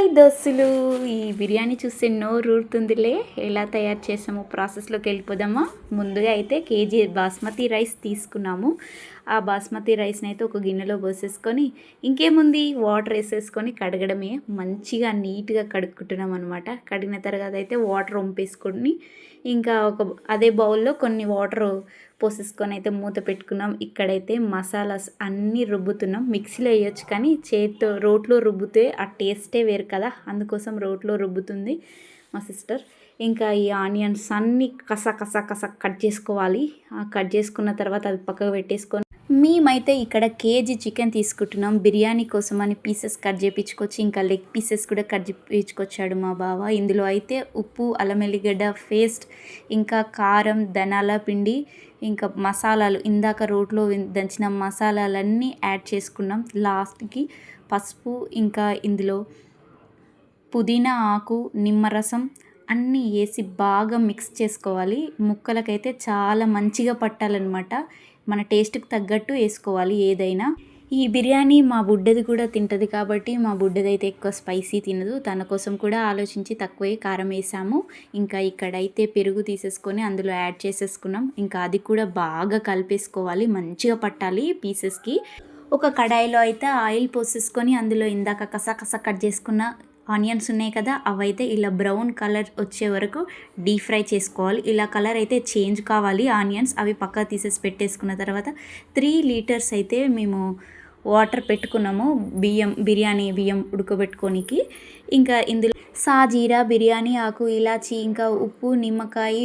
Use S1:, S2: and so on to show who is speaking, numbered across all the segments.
S1: Hi దోస్తులు. ఈ బిర్యానీ చూస్తే నోరు ఊరుతుందిలే ఎలా తయారు చేసాము ప్రాసెస్లోకి వెళ్ళిపోదామా? ముందుగా అయితే కేజీ బాస్మతి రైస్ తీసుకున్నాము. ఆ బాస్మతి రైస్ని అయితే ఒక గిన్నెలో పోసేసుకొని ఇంకేముంది? వాటర్ వేసేసుకొని కడగడమే. మంచిగా నీట్గా కడుక్కుంటున్నాం అనమాట కడిగిన తర్వాత అయితే వాటర్ వంపేసుకొని ఇంకా ఒక అదే బౌల్లో కొన్ని వాటర్ పోసేసుకొని అయితే మూత పెట్టుకున్నాం. ఇక్కడైతే మసాలాస్ అన్నీ రుబ్బుతున్నాం. మిక్సీలో వేయొచ్చు కానీ చేతితో రోట్లో రుబ్బితే ఆ టేస్టే వేరు కదా. అందుకోసం రోట్లో రుబ్బుతుంది. మా సిస్టర్. ఇంకా ఈ ఆనియన్స్ అన్ని కస కస కస కట్ చేసుకోవాలి. ఆ కట్ చేసుకున్న తర్వాత అవి పక్కకు పెట్టేసుకొని మేమైతే ఇక్కడ కేజీ చికెన్ తీసుకుంటున్నాం. బిర్యానీ కోసం అని పీసెస్ కట్ చేయించుకొచ్చి ఇంకా లెగ్ పీసెస్ కూడా కట్ చేయించుకొచ్చాడు మా బావ. ఇందులో అయితే ఉప్పు అల్లం ఎల్లిగడ్డ పేస్ట్ ఇంకా కారం ధనాల పిండి ఇంకా మసాలాలు. ఇందాక రోట్లో దంచిన మసాలాలన్నీ యాడ్ చేసుకున్నాం. లాస్ట్కి పసుపు ఇంకా ఇందులో పుదీనా ఆకు నిమ్మరసం అన్నీ వేసి బాగా మిక్స్ చేసుకోవాలి. ముక్కలకైతే చాలా మంచిగా పట్టాలన్నమాట. మన టేస్ట్కి తగ్గట్టు వేసుకోవాలి ఏదైనా. ఈ బిర్యానీ మా బుడ్డది కూడా తింటుంది కాబట్టి మా బుడ్డదైతే ఎక్కువ స్పైసీ తినదు. తన కోసం కూడా ఆలోచించి తక్కువే కారం వేసాము. ఇంకా ఇక్కడైతే పెరుగు తీసేసుకొని అందులో యాడ్ చేసేసుకున్నాం. ఇంకా అది కూడా బాగా కలిపేసుకోవాలి. మంచిగా పట్టాలి పీసెస్కి ఒక కడాయిలో అయితే ఆయిల్ పోసేసుకొని అందులో ఇందాక కసా కసా కట్ చేసుకున్న ఆనియన్స్ ఉన్నాయి కదా అవైతే ఇలా బ్రౌన్ కలర్ వచ్చే వరకు డీప్ ఫ్రై చేసుకోవాలి. ఇలా కలర్ అయితే చేంజ్ కావాలి ఆనియన్స్. అవి పక్క తీసేసి పెట్టేసుకున్న తర్వాత త్రీ లీటర్స్ అయితే మేము వాటర్ పెట్టుకున్నాము బియ్యం బిర్యానీ బియ్యం ఉడకబెట్టుకోనికి. ఇంకా ఇందులో సాజీరా బిర్యానీ ఆకు ఇలాచి ఇంకా ఉప్పు నిమ్మకాయ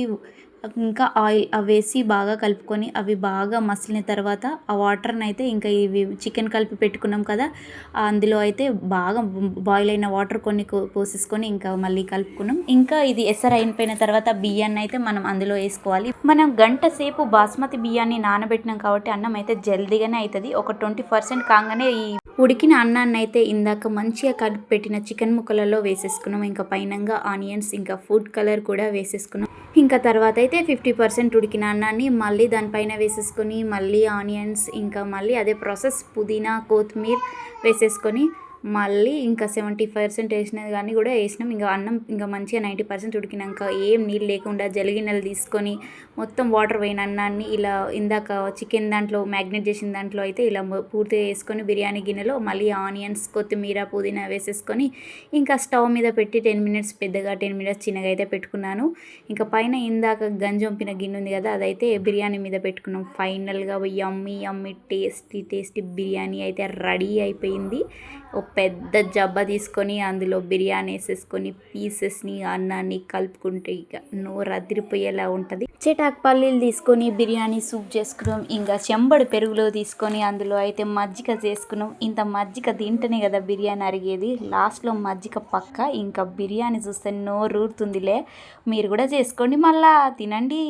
S1: ఇంకా ఆయిల్ అవి వేసి బాగా కలుపుకొని అవి బాగా మసిలిన తర్వాత ఆ వాటర్ని అయితే ఇంకా ఇవి చికెన్ కలిపి పెట్టుకున్నాం కదా అందులో అయితే బాగా బాయిల్ అయిన వాటర్ కొన్ని పోసేసుకొని ఇంకా మళ్ళీ కలుపుకున్నాం. ఇంకా ఇది ఎసర్ అయిపోయిన తర్వాత బియ్యాన్ని అయితే మనం అందులో వేసుకోవాలి. మనం గంట సేపు బాస్మతి బియ్యాన్ని నానబెట్టినాం కాబట్టి అన్నం అయితే జల్దీగానే అవుతుంది ఒక ట్వంటీ పర్సెంట్ కాగానే ఈ ఉడికిన అన్నాన్ని అయితే ఇందాక మంచిగా కలిపి పెట్టిన చికెన్ ముక్కలలో వేసేసుకున్నాం. ఇంకా పైనంగా ఆనియన్స్ ఇంకా ఫుడ్ కలర్ కూడా వేసేసుకున్నాం. ఇంకా తర్వాత అయితే ఫిఫ్టీ పర్సెంట్ ఉడికిన అన్నాన్ని మళ్ళీ దానిపైన వేసేసుకొని మళ్ళీ ఆనియన్స్ ఇంకా మళ్ళీ అదే ప్రాసెస్ పుదీనా కొత్తిమీర వేసేసుకొని మళ్ళీ ఇంకా సెవెంటీ పర్సెంట్ వేసినది కానీ కూడా వేసినాం. ఇంకా అన్నం ఇంకా మంచిగా నైంటీ పర్సెంట్ ఉడికినాక ఏం నీళ్ళు లేకుండా జలిగినలు తీసుకొని మొత్తం వాటర్ పోయిన అన్నాన్ని ఇలా ఇందాక చికెన్ దాంట్లో మ్యాగ్నేట్ చేసిన దాంట్లో అయితే ఇలా పూర్తిగా వేసుకొని బిర్యానీ గిన్నెలో మళ్ళీ ఆనియన్స్ కొత్తిమీర పుదీనా వేసేసుకొని ఇంకా స్టవ్ మీద పెట్టి టెన్ మినిట్స్ పెద్దగా టెన్ మినిట్స్ చిన్నగా అయితే పెట్టుకున్నాను. ఇంకా పైన ఇందాక గంజొంపిన గిన్నె ఉంది కదా అదైతే బిర్యానీ మీద పెట్టుకున్నాం. ఫైనల్గా yummy yummy tasty tasty biryani అయితే రెడీ అయిపోయింది. పెద్ద జబ్బ తీసుకొని అందులో బిర్యానీ వేసేసుకొని పీసెస్ని అన్నాన్ని కలుపుకుంటే ఇక నోరు అదిరిపోయేలా ఉంటుంది. చెటాక్ పల్లీలు తీసుకొని బిర్యానీ సూప్ చేసుకున్నాం. ఇంకా చెంబడి పెరుగులో తీసుకొని అందులో అయితే మజ్జిగ చేసుకున్నాం. ఇంత మజ్జిగ తింటేనే కదా బిర్యానీ అరిగేది. లాస్ట్లో మజ్జిగ పక్క ఇంకా బిర్యానీ చూస్తే నోరు ఊరుతుందిలే. మీరు కూడా చేసుకోండి మళ్ళా తినండి.